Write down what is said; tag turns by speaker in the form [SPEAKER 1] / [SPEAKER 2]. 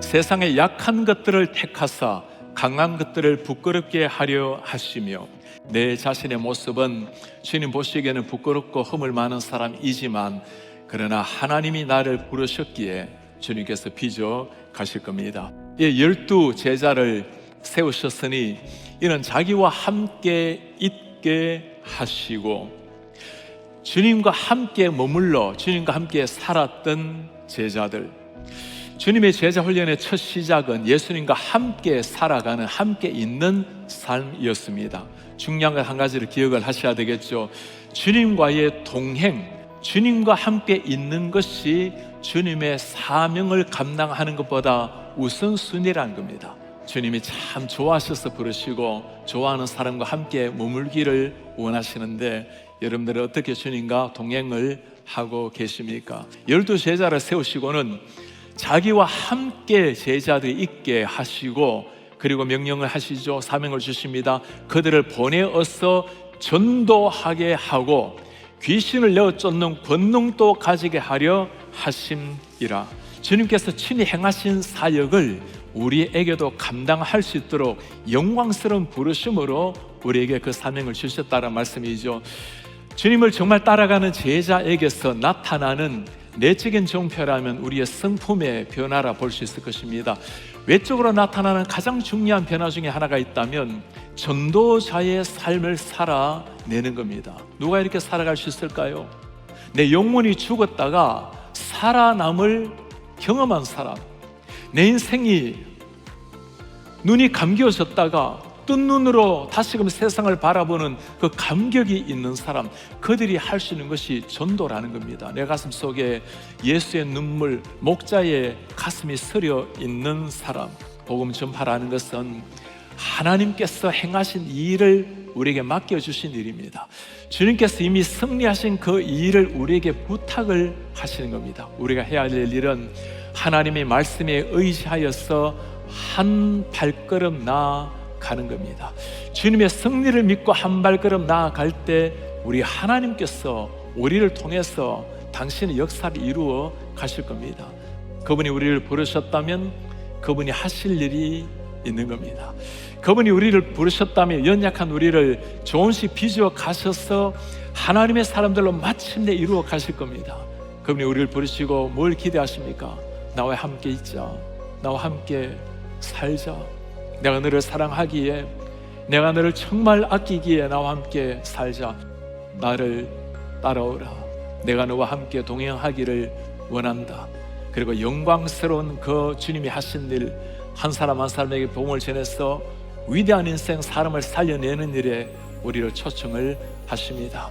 [SPEAKER 1] 세상의 약한 것들을 택하사 강한 것들을 부끄럽게 하려 하시며 내 자신의 모습은 주님 보시기에는 부끄럽고 허물 많은 사람이지만 그러나 하나님이 나를 부르셨기에 주님께서 빚어 가실 겁니다. 이 열두 제자를 세우셨으니 이는 자기와 함께 있게 하시고 주님과 함께 머물러 주님과 함께 살았던 제자들 주님의 제자 훈련의 첫 시작은 예수님과 함께 살아가는 함께 있는 삶이었습니다. 중요한 것한 가지를 기억을 하셔야 되겠죠. 주님과의 동행, 주님과 함께 있는 것이 주님의 사명을 감당하는 것보다 우선순위라는 겁니다. 주님이 참 좋아하셔서 부르시고 좋아하는 사람과 함께 머물기를 원하시는데 여러분들은 어떻게 주님과 동행을 하고 계십니까? 열두 제자를 세우시고는 자기와 함께 제자들이 있게 하시고 그리고 명령을 하시죠. 사명을 주십니다. 그들을 보내어서 전도하게 하고 귀신을 내어 쫓는 권능도 가지게 하려 하심이라. 주님께서 친히 행하신 사역을 우리에게도 감당할 수 있도록 영광스러운 부르심으로 우리에게 그 사명을 주셨다는 말씀이죠. 주님을 정말 따라가는 제자에게서 나타나는 내적인 정표라면 우리의 성품의 변화라 볼 수 있을 것입니다. 외적으로 나타나는 가장 중요한 변화 중에 하나가 있다면 전도자의 삶을 살아내는 겁니다. 누가 이렇게 살아갈 수 있을까요? 내 영혼이 죽었다가 살아남을 경험한 사람, 내 인생이 눈이 감겨졌다가 뜬 눈으로 다시금 세상을 바라보는 그 감격이 있는 사람, 그들이 할 수 있는 것이 전도라는 겁니다. 내 가슴 속에 예수의 눈물, 목자의 가슴이 서려 있는 사람, 복음 전파라는 것은 하나님께서 행하신 이 일을 우리에게 맡겨주신 일입니다. 주님께서 이미 승리하신 그 일을 우리에게 부탁을 하시는 겁니다. 우리가 해야 할 일은 하나님의 말씀에 의지하여서 한 발걸음 나아 가는 겁니다. 주님의 승리를 믿고 한 발걸음 나아갈 때 우리 하나님께서 우리를 통해서 당신의 역사를 이루어 가실 겁니다. 그분이 우리를 부르셨다면 그분이 하실 일이 있는 겁니다. 그분이 우리를 부르셨다면 연약한 우리를 조금씩 빚어 가셔서 하나님의 사람들로 마침내 이루어 가실 겁니다. 그분이 우리를 부르시고 뭘 기대하십니까? 나와 함께 있자. 나와 함께 살자. 내가 너를 사랑하기에 내가 너를 정말 아끼기에 나와 함께 살자. 나를 따라오라. 내가 너와 함께 동행하기를 원한다. 그리고 영광스러운 그 주님이 하신 일, 한 사람 한 사람에게 복음을 전해서 위대한 인생 사람을 살려내는 일에 우리를 초청을 하십니다.